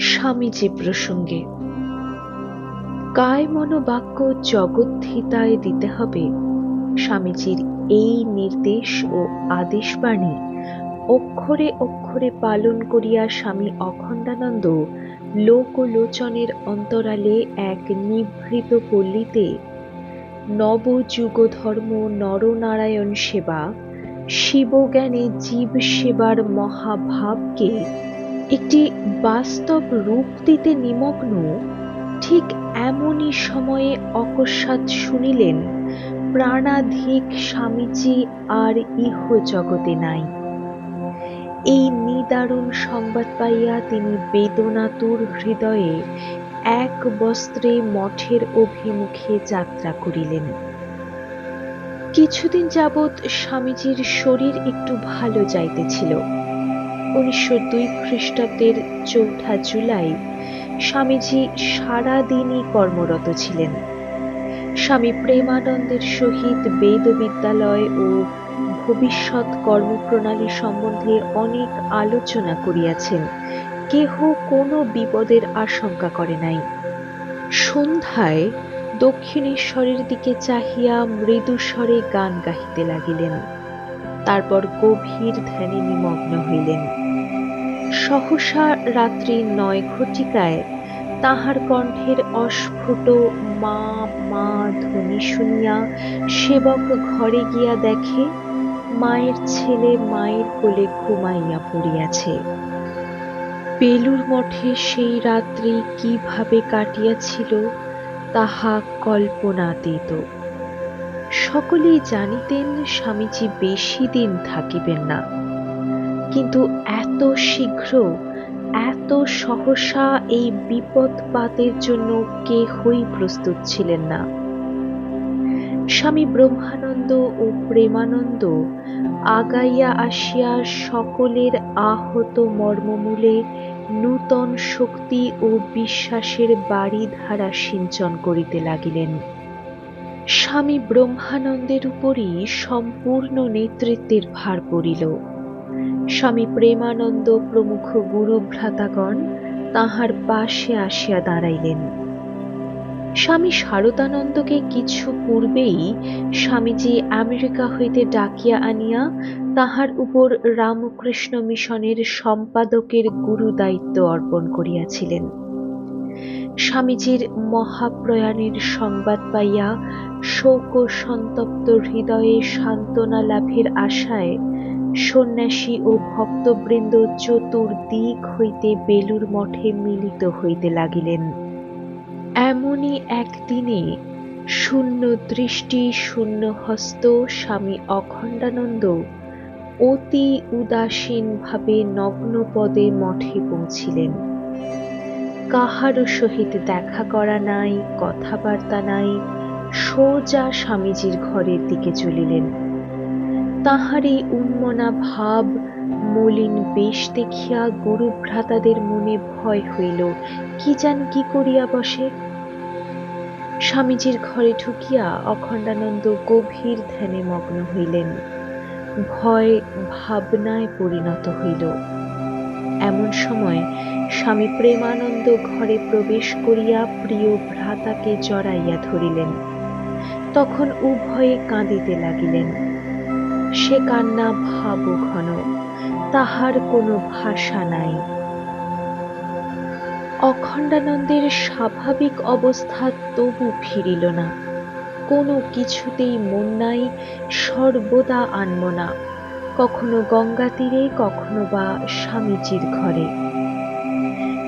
স্বামীজি প্রসঙ্গে কায় মনোবাক্য জগদ্ধিতায় দিতে হবে। স্বামীজির এই নির্দেশ ও আদেশবাণী অক্ষরে অক্ষরে পালন করিয়া স্বামী অখণ্ডানন্দ লোকলোচনের অন্তরালে এক নিভৃত পল্লীতে নবযুগ ধর্ম নরনারায়ণ সেবা, শিবজ্ঞানে জীব সেবার মহাভাবকে একটি বাস্তব রূপ দিতে নিমগ্ন, ঠিক এমনই সময়ে অকস্মাৎ শুনিলেন, প্রাণাধিক স্বামীজি আর ইহ জগতে নাই। এই নিদারুণ সংবাদ পাইয়া তিনি বেদনাতুর হৃদয়ে এক বস্ত্রে মঠের অভিমুখে যাত্রা করিলেন। কিছুদিন যাবৎ স্বামীজির শরীর একটু ভালো যাইতেছিল। উনিশশো দুই খ্রিস্টাব্দের চৌঠা জুলাই স্বামীজি সারাদিনই কর্মরত ছিলেন। স্বামী প্রেমানন্দের সহিত বেদ বিদ্যালয় ও ভবিষ্যৎ কর্মপ্রণালী সম্বন্ধে অনেক আলোচনা করিয়াছেন। কেহ কোনো বিপদের আশঙ্কা করে নাই। সন্ধ্যায় দক্ষিণেশ্বরের দিকে চাহিয়া মৃদু স্বরে গান গাহিতে লাগিলেন। তারপর গভীর ধ্যানে নিমগ্ন হইলেন। সহসা রাত্রি নয় ঘটিকায় তাহার কণ্ঠের অস্ফুট মা মা ধ্বনি শুনিয়া সেবক ঘরে গিয়া দেখে, মায়ের ছেলে মায়ের কোলে ঘুমাইয়া পড়িয়াছে। বেলুর মঠে সেই রাত্রি কীভাবে কাটিয়াছিল, তাহা কল্পনাতীত। সকলেই জানিতেন স্বামীজি বেশি দিন থাকিবেন না। কিন্তু এত শীঘ্র, এত সহসা এই বিপদপাতের জন্য কেহই প্রস্তুত ছিলেন না। স্বামী ব্রহ্মানন্দ ও প্রেমানন্দ আগাইয়া আসিয়া সকলের আহত মর্মমূলে নূতন শক্তি ও বিশ্বাসের বাড়ি ধারা সিঞ্চন করিতে লাগিলেন। স্বামী ব্রহ্মানন্দের উপরই সম্পূর্ণ নেতৃত্বের ভার পড়িল। স্বামী প্রেমানন্দ প্রমুখ গুরু ভ্রাতাগণ তাহার পাশে আসিয়া দাঁড়াইলেন। স্বামী শারদানন্দকে কিছু পূর্বেই স্বামীজি আমেরিকা হইতে ডাকিয়া আনিয়া তাহার উপর রামকৃষ্ণ মিশনের সম্পাদকের গুরু দায়িত্ব অর্পণ করিয়াছিলেন। স্বামীজির মহাপ্রয়াণের সংবাদ পাইয়া শোক সন্তপ্ত হৃদয়ে সান্ত্বনা লাভের আশায় সন্ন্যাসী ও ভক্তবৃন্দ চতুর্দিক হইতে বেলুর মঠে মিলিত হইতে লাগিলেন। এমনই একদিনে শূন্য দৃষ্টি, শূন্য হস্ত স্বামী অখণ্ডানন্দ অতি উদাসীনভাবে নগ্নপদে মঠে পৌঁছিলেন। কাহারও সহিত দেখা করা নাই, কথাবার্তা নাই, সোজা স্বামীজির ঘরের দিকে চলিলেন। তাহারই উন্মনা ভাব মলিন বেশ দেখিয়া গুরু ভ্রাতাদের মনে ভয় হইল। কি জান কি করিয়া বসে। স্বামীজির ঘরে ঢুকিয়া অখণ্ডানন্দ গভীর ধ্যানে মগ্ন হইলেন। ভয় ভাবনায় পরিণত হইল। এমন সময় স্বামী প্রেমানন্দ ঘরে প্রবেশ করিয়া প্রিয় ভ্রাতাকে জড়াইয়া ধরিলেন। তখন উভয়ে কাঁদিতে লাগিলেন। সে কান্না ভাব ঘন, তাহার কোনো ভাষা নাই। অখণ্ডানন্দের স্বাভাবিক অবস্থা তবু ফিরিল না, কোনো কিছুতেই মন নাই, সর্বদা আনব না কখনো গঙ্গা তীরে, কখনো বা স্বামীজির ঘরে।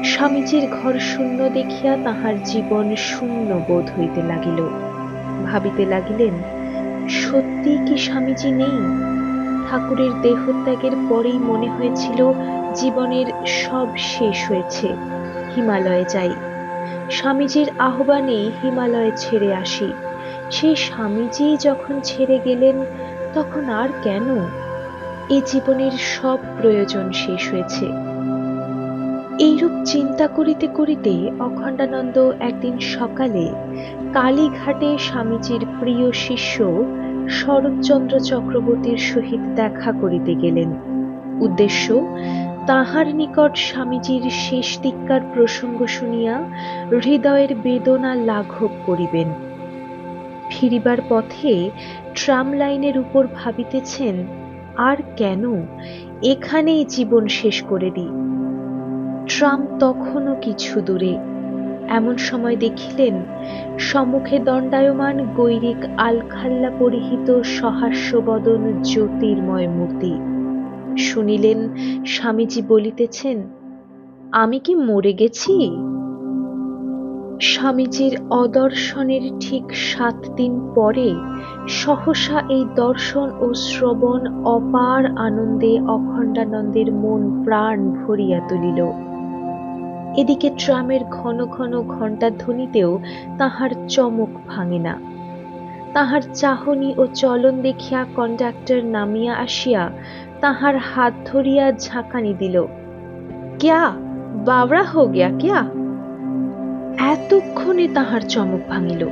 স্বামীজির ঘর শূন্য দেখিয়া তাহার জীবন শূন্য বোধ হইতে লাগিল। ভাবিতে লাগিলেন সত্যি কি স্বামীজি নেই? ঠাকুরের দেহত্যাগের পরেই মনে হয়েছিল জীবনের সব শেষ হয়েছে, হিমালয়ে যাই। স্বামীজির আহ্বানে হিমালয়ে ছেড়ে আসি। সেই স্বামীজি যখন ছেড়ে গেলেন, তখন আর কেন? এ জীবনের সব প্রয়োজন শেষ হয়েছে। এইরূপ চিন্তা করিতে করিতে অখণ্ডানন্দ একদিন সকালে কালীঘাটে স্বামীজির প্রিয় শিষ্য শরৎচন্দ্র চক্রবর্তীর সহিত দেখা করিতে গেলেন। উদ্দেশ্য, তাহার নিকট স্বামীজির শেষ দিককার প্রসঙ্গ শুনিয়া হৃদয়ের বেদনা লাঘব করিবেন। ফিরিবার পথে ট্রাম লাইনের উপর ভাবিতেছেন, আর কেন এখানেই জীবন শেষ করে দিই। ট্রাম তখনও কিছু দূরে। এমন সময় দেখিলেন, সম্মুখে দণ্ডায়মান গৈরিক আলখাল্লা পরিহিত সহাস্যবদন জ্যোতির্ময় মূর্তি। শুনিলেন, স্বামীজি বলিতেছেন, আমি কি মরে গেছি? স্বামীজির অদর্শনের ঠিক সাত দিন পরে সহসা এই দর্শন ও শ্রবণ অপার আনন্দে অখণ্ডানন্দের মন প্রাণ ভরিয়া তুলিল। এদিকে ট্রামের ঘন ঘন ঘণ্টার ধ্বনিতেও তাহার চমক ভাঙে না। তাহার চাহনি ও চলন দেখিয়া কন্ডাক্টর নামিয়া আসিয়া তাহার হাত ধরিয়া ঝাঁকানি দিল। ক্যা? বাবরা হো গিয়া ক্যা? এতক্ষণে তাহার চমক ভাঙিল।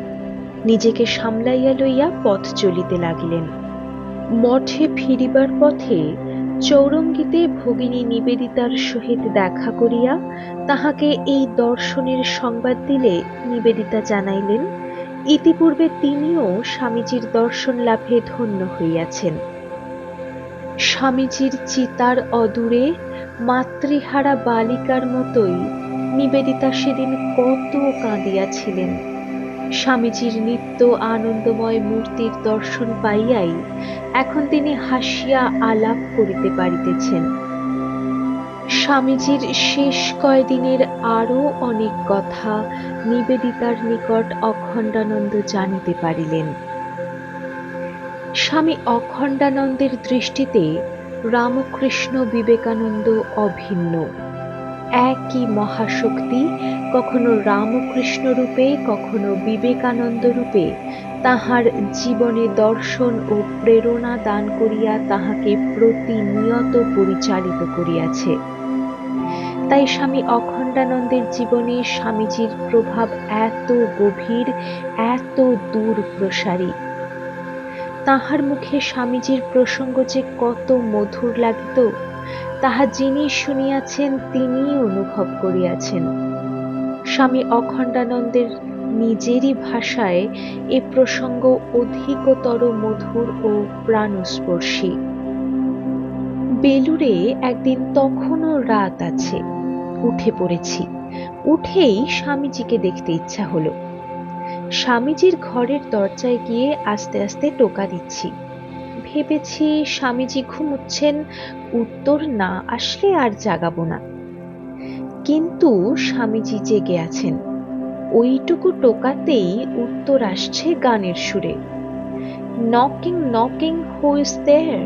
নিজেকে সামলাইয়া লইয়া পথ চলিতে লাগিলেন। মঠে ফিরিবার পথে চৌরঙ্গিতে ভগিনী নিবেদিতার সহিত দেখা করিয়া তাহাকে এই দর্শনের সংবাদ দিলে নিবেদিতা জানাইলেন, ইতিপূর্বে তিনিও স্বামীজির দর্শন লাভে ধন্য হইয়াছেন। স্বামীজির চিতার অদূরে মাতৃহারা বালিকার মতোই নিবেদিতা সেদিন কত কাঁদিয়াছিলেন। স্বামীজির নিত্য আনন্দময় মূর্তির দর্শন পাইয়াই এখন তিনি হাসিয়া আলাপ করিতে পারিতেছেন। স্বামীজির শেষ কয়দিনের আরও অনেক কথা নিবেদিতার নিকট অখণ্ডানন্দ জানিতে পারিলেন। স্বামী অখণ্ডানন্দের দৃষ্টিতে রামকৃষ্ণ বিবেকানন্দ অভিন্ন। একই মহাশক্তি, কখনো রামকৃষ্ণ রূপে, কখনো বিবেকানন্দ রূপে, তাহার জীবনে দর্শন ও প্রেরণা দান করিয়া তাহাকে প্রতিনিয়ত পরিচালিত করিয়াছে। তাই স্বামী অখণ্ডানন্দের জীবনে স্বামীজির প্রভাব এত গভীর, এত দূর প্রসারী তাহার মুখে স্বামীজির প্রসঙ্গ যে কত মধুর লাগিত তাহা যিনি শুনিয়াছেন তিনি অনুভব করিয়াছেন। স্বামী অখণ্ডানন্দের নিজেরই ভাষায় এ প্রসঙ্গ অধিকতর মধুর ও প্রাণস্পর্শী। বেলুরে একদিন তখনও রাত আছে, উঠে পড়েছি। উঠেই স্বামীজিকে দেখতে ইচ্ছা হলো। স্বামীজির ঘরের দরজায় গিয়ে আস্তে আস্তে টোকা দিচ্ছি। ভেবেছি স্বামীজি ঘুমুচ্ছেন উত্তর না আসলে আর জাগাবো না। কিন্তু স্বামীজি জেগে আছেন। ওইটুকু টোকাতেই উত্তর আসছে গানের সুরে। Knocking knocking who there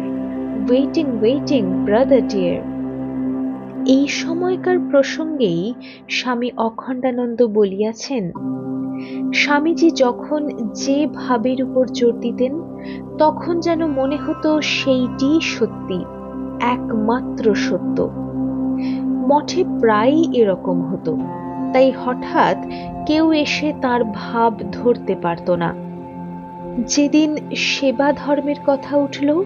waiting waiting brother dear এই সময়কার প্রসঙ্গেই স্বামী অখণ্ডানন্দ বলিয়াছেন, স্বামীজি যখন যে ভাবের উপর জোর দিতেন, তখন যেন মনে হতো সেইটি সত্যি। একমাত্র সত্য। মঠে প্রায়ই এরকম হতো। তাই হঠাৎ কেউ এসে তার ভাব ধরতে পারত না। যেদিন সেবা ধর্মের কথা উঠল,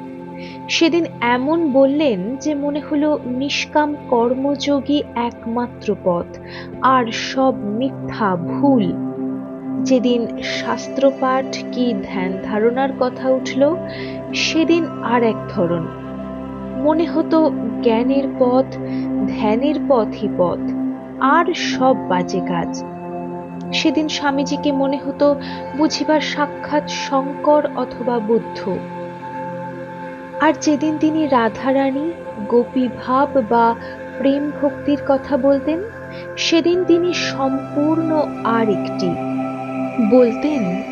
সেদিন এমন বললেন যে মনে হলো নিষ্কাম কর্মযোগী একমাত্র পথ, আর সব মিথ্যা ভুল। যেদিন শাস্ত্রপাঠ কি ধ্যান ধারণার কথা উঠল, সেদিন আর এক ধরন। মনে হতো জ্ঞানের পথ, ধ্যানের পথই পথ, আর সব বাজে কাজ। সেদিন স্বামীজিকে মনে হতো বুঝিবার সাক্ষাৎ শঙ্কর অথবা বুদ্ধ। আর যেদিন তিনি রাধারানী গোপী ভাব বা প্রেম ভক্তির কথা বলতেন, সেদিন তিনি সম্পূর্ণ আর একটি। বলতেন,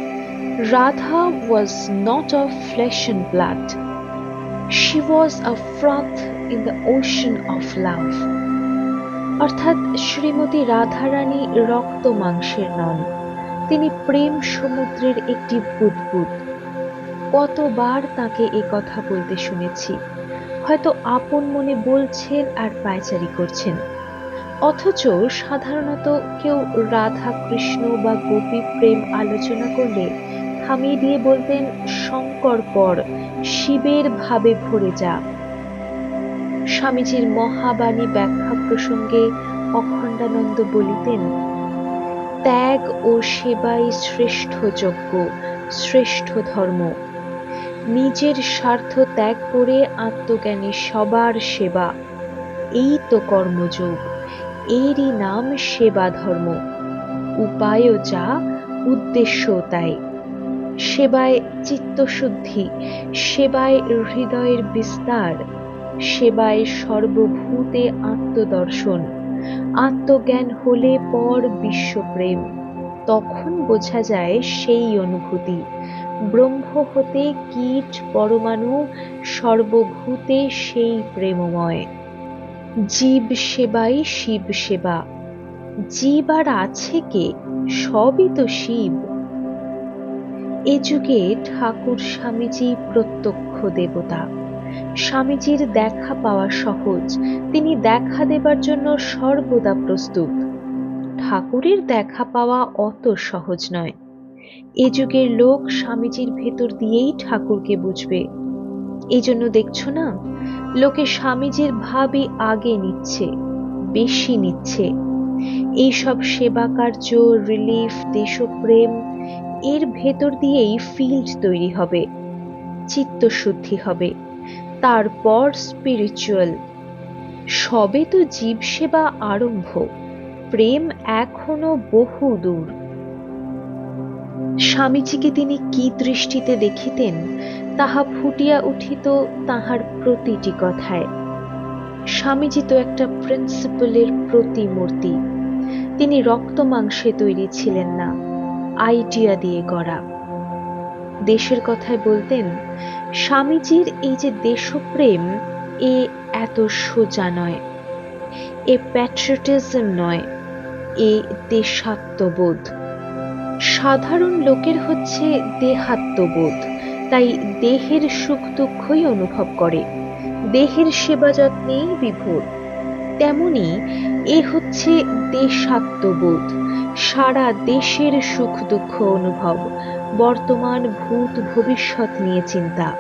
Radha was not of flesh and blood she was a froth in the ocean of love অর্থাৎ শ্রীমতী রাধারানী রক্ত মাংসের নন। তিনি প্রেম সমুদ্রের একটি বুদবুদ কতবার তাকে এ কথা বলতে শুনেছি। হয়তো আপন মনে বলছেন আর পায়চারি করছেন। অথচ সাধারণত কেউ রাধা কৃষ্ণ বা গোপী প্রেম আলোচনা করলে থামিয়ে দিয়ে বলতেন, শঙ্কর পর শিবের ভাবে ভরে যা স্বামীজির মহাবাণী ব্যাখ্যা প্রসঙ্গে অখণ্ডানন্দ বলিতেন, ত্যাগ ও সেবাই শ্রেষ্ঠ যজ্ঞ, শ্রেষ্ঠ ধর্ম। নিজের স্বার্থ ত্যাগ করে আত্মজ্ঞানী সবার সেবা। এই তো কর্মযোগ, এরই নাম সেবা ধর্ম উপায়ও যা উদ্দেশ্য তাই। সেবায় চিত্তশুদ্ধি, সেবায় হৃদয়ের বিস্তার, সেবায় সর্বভূতে আত্মদর্শন। আত্মজ্ঞান হলে পর বিশ্বপ্রেম। তখন বোঝা যায় সেই অনুভূতি। ব্রহ্ম হতে কীট, পরমাণু, সর্বভূতে সেই প্রেমময়। জীব সেবাই শিব সেবা। জীব আর আছে কে? সবই তো শিব। এ যুগে ঠাকুর স্বামীজি প্রত্যক্ষ দেবতা। স্বামীজির দেখা পাওয়া সহজ, তিনি দেখা দেবার জন্য সর্বদা প্রস্তুত। ঠাকুরের দেখা পাওয়া অত সহজ নয়। এ যুগের লোক স্বামীজির ভেতর দিয়েই ঠাকুরকে বুঝবে। এই জন্য দেখছ না, লোকে স্বামীজির ভাবই আগে নিচ্ছে, বেশি নিচ্ছে। এইসব সেবা কার্য রিলিফ, দেশপ্রেম এর ভেতর দিয়েই ফিল্ড তৈরি হবে, চিত্তশুদ্ধি হবে, তারপর স্পিরিচুয়াল সবে তো জীব সেবা আরম্ভ, প্রেম এখনও বহু দূর। স্বামীজিকে তিনি কি দৃষ্টিতে দেখিতেন, তাহা ফুটিয়া উঠিত তাহার প্রতিটি কথায়। স্বামীজি তো একটা প্রিন্সিপালের প্রতিমূর্তি, তিনি রক্ত মাংসে তৈরি ছিলেন না। আইডিয়া দিয়ে গড়া। দেশের কথায় বলতেন, স্বামীজির এই যে দেশপ্রেম, এ এত সোজা নয়। এ প্যাট্রিয়টিজম নয়, এ দেশাত্মবোধ। সাধারণ লোকের হচ্ছে দেহাত্মবোধ, তাই দেহের সুখ দুঃখই অনুভব করে। দেহের সেবা যত্নেই বিভোর। তেমনি এ হচ্ছে দেশাত্মবোধ, সারা দেশের সুখ দুঃখ অনুভব, বর্তমান ভূত ভবিষ্যৎ নিয়ে চিন্তা।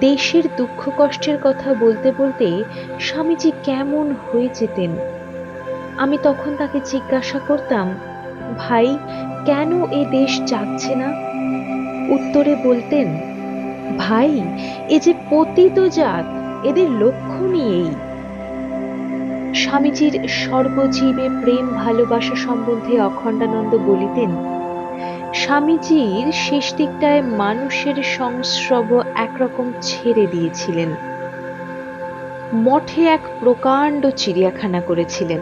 দেশের দুঃখ কষ্টের কথা বলতে বলতে স্বামীজি কেমন হয়ে যেতেন? আমি তখন তাকে জিজ্ঞাসা করতাম, ভাই, কেন এ দেশ যাচ্ছে না? উত্তরে বলতেন, ভাই, এ যে পতিত জাত, এদের লক্ষ্য নিয়েই স্বামীজির সর্বজীবে প্রেম ভালোবাসা সম্বন্ধে অখণ্ডানন্দ বলিতেন, স্বামীজির শেষ দিকটায় মানুষের সংস্রব একরকম ছেড়ে দিয়েছিলেন। মঠে এক প্রকাণ্ড চিড়িয়াখানা করেছিলেন।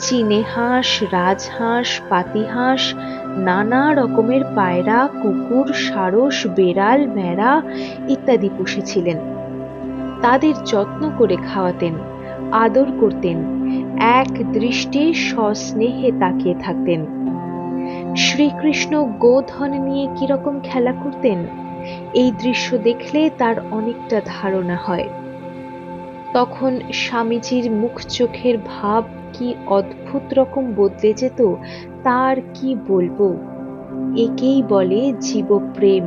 চীনে হাঁস, রাজহাঁস, পাতিহাঁস, নানা রকমের পায়রা, কুকুর, সারস, বেড়াল, ভেড়া ইত্যাদি পুষেছিলেন। তাদের যত্ন করে খাওয়াতেন। আদর করতেন। এক দৃষ্টি সস্নেহে তাকিয়ে থাকতেন। শ্রীকৃষ্ণ গোধন নিয়ে কীরকম খেলা করতেন, এই দৃশ্য দেখলে তার অনেকটা ধারণা হয়। তখন স্বামীজির মুখ চোখের ভাব কি অদ্ভুত রকম বদলে যেত, তার কি বলব? একেই বলে জীবপ্রেম,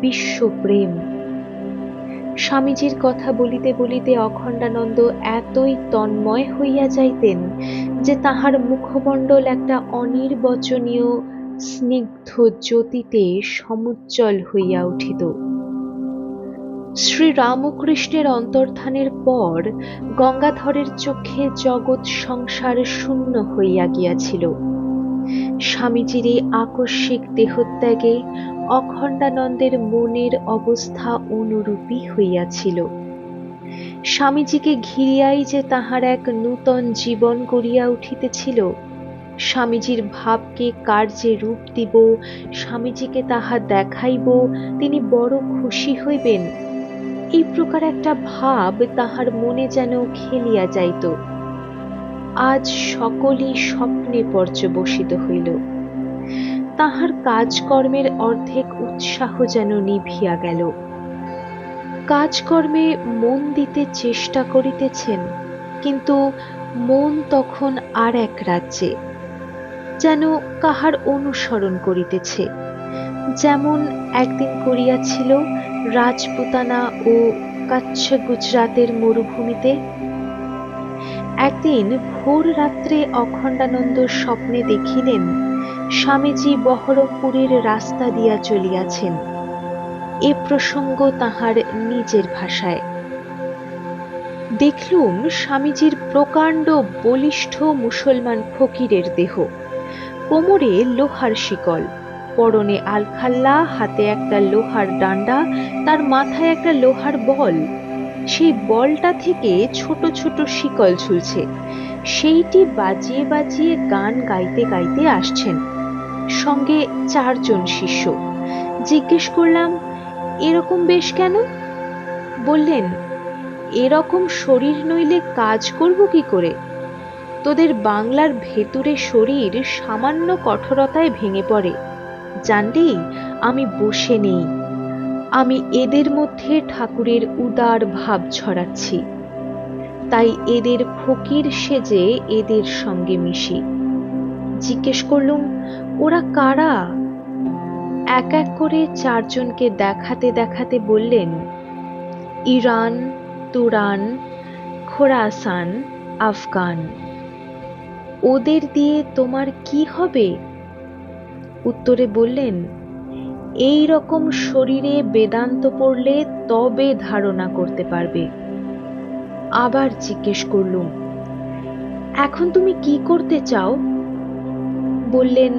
বিশ্বপ্রেম। স্বামীজির কথা বলিতে বলিতে অখণ্ডানন্দ এতই তন্ময় হইয়া যাইতেন যে তাহার মুখমণ্ডল একটা অনির্বচনীয় স্নিগ্ধ জ্যোতিতে সমুজ্জ্বল হইয়া উঠিত। শ্রী রামকৃষ্ণের অন্তর্ধানের পর গঙ্গাধরের চোখে জগৎ সংসার শূন্য হইয়া গিয়াছিল। স্বামীজির এই আকস্মিক দেহত্যাগে অখণ্ডানন্দের মনের অবস্থা অনুরূপী হইয়াছিল। স্বামীজিকে ঘিরিয়াই যে তাহার এক নূতন জীবন গড়িয়া উঠিতেছিল, স্বামীজির ভাবকে কার্যে রূপ দিব, স্বামীজিকে তাহা দেখাইব, তিনি বড় খুশি হইবেন। এই প্রকার একটা ভাব তাহার মনে যেন খেলিয়া যাইত। আজ সকলই স্বপ্নে পর্যবসিত হইল। তাহার কাজকর্মের অর্ধেক উৎসাহ যেন নিভিয়া গেল। কাজকর্মে মন দিতে চেষ্টা করিতেছেন, কিন্তু মন তখন আর এক রাজ্যে, যেন কাহার অনুসরণ করিতেছে। যেমন একদিন করিয়াছিল রাজপুতানা ও কাচ্ছ গুজরাতের মরুভূমিতে, একদিন ভোর রাত্রে অখণ্ডানন্দ স্বপ্নে দেখিলেন স্বামীজি বহরমপুরের রাস্তা দিয়া চলিয়াছেন। এ প্রসঙ্গ তাহার নিজের ভাষায়। দেখলুম স্বামীজির প্রকাণ্ড বলিষ্ঠ মুসলমান ফকিরের দেহ। কোমরে লোহার শিকল, পরনে আলখাল্লা, হাতে একটা লোহার ডান্ডা, তার মাথায় একটা লোহার বল। সেই বলটা থেকে ছোট ছোট শিকল ঝুলছে। সেইটি বাজিয়ে বাজিয়ে গান গাইতে গাইতে আসছেন। সঙ্গে চারজন শিষ্য। জিজ্ঞেস করলাম, এরকম বেশ কেন? বললেন, এরকম শরীর নইলে কাজ করব কি করে? তোদের বাংলার ভেতরে শরীর সামান্য কঠোরতায় ভেঙে পড়ে। জানলি, আমি বসে নেই। আমি এদের মধ্যে ঠাকুরের উদার ভাব ছড়াচ্ছি। তাই এদের ফকির সেজে এদের সঙ্গে মিশি। জিজ্ঞেস করলুম ওরা কারা? এক এক করে চারজনকে দেখাতে দেখাতে বললেন, ইরান, তুরান, খোরাসান, আফগান। ওদের দিয়ে তোমার কি হবে? উত্তরে বললেন, এই রকম শরীরে বেদান্ত পড়লে তবে ধারণা করতে পারবে। আবার জিজ্ঞেস করলুম, এখন তুমি কি করতে চাও? বললেন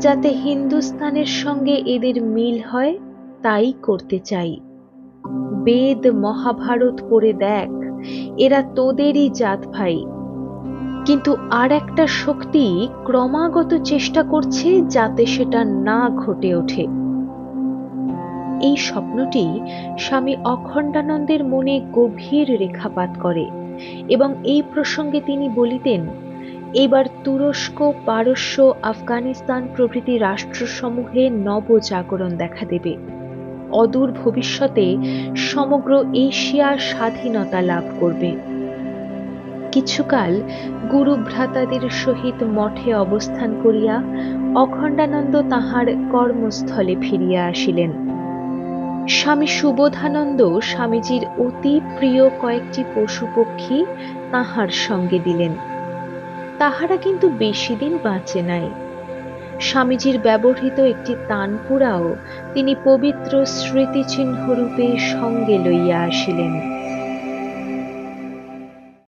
যাতে হিন্দুস্তানের সঙ্গে এদের মিল হয়, তাই করতে চাই। বেদ মহাভারত পড়ে দেখ, এরা তোদেরই জাত ভাই। কিন্তু আর একটা শক্তি ক্রমাগত চেষ্টা করছে যাতে সেটা না ঘটে ওঠে। এই স্বপ্নটি স্বামী অখণ্ডানন্দের মনে গভীর রেখাপাত করে এবং এই প্রসঙ্গে তিনি বলিতেন এবার তুরস্ক, পারস্য, আফগানিস্তান প্রভৃতি রাষ্ট্রসমূহে নবজাগরণ দেখা দেবে। অদূর ভবিষ্যতে সমগ্র এশিয়া স্বাধীনতা লাভ করবে। কিছুকাল গুরু ভ্রাতাদের সহিত মঠে অবস্থান করিয়া অখণ্ডানন্দ তাহার কর্মস্থলে ফিরিয়া আসিলেন। স্বামী সুবোধানন্দ স্বামীজির অতি প্রিয় কয়েকটি পশু পক্ষী তাহার সঙ্গে দিলেন। তাহারা কিন্তু বেশি দিন বাঁচে নাই। স্বামীজির ব্যবহৃত একটি তানপুরাও তিনি পবিত্র স্মৃতিচিহ্নরূপে সঙ্গে লইয়া আসিলেন।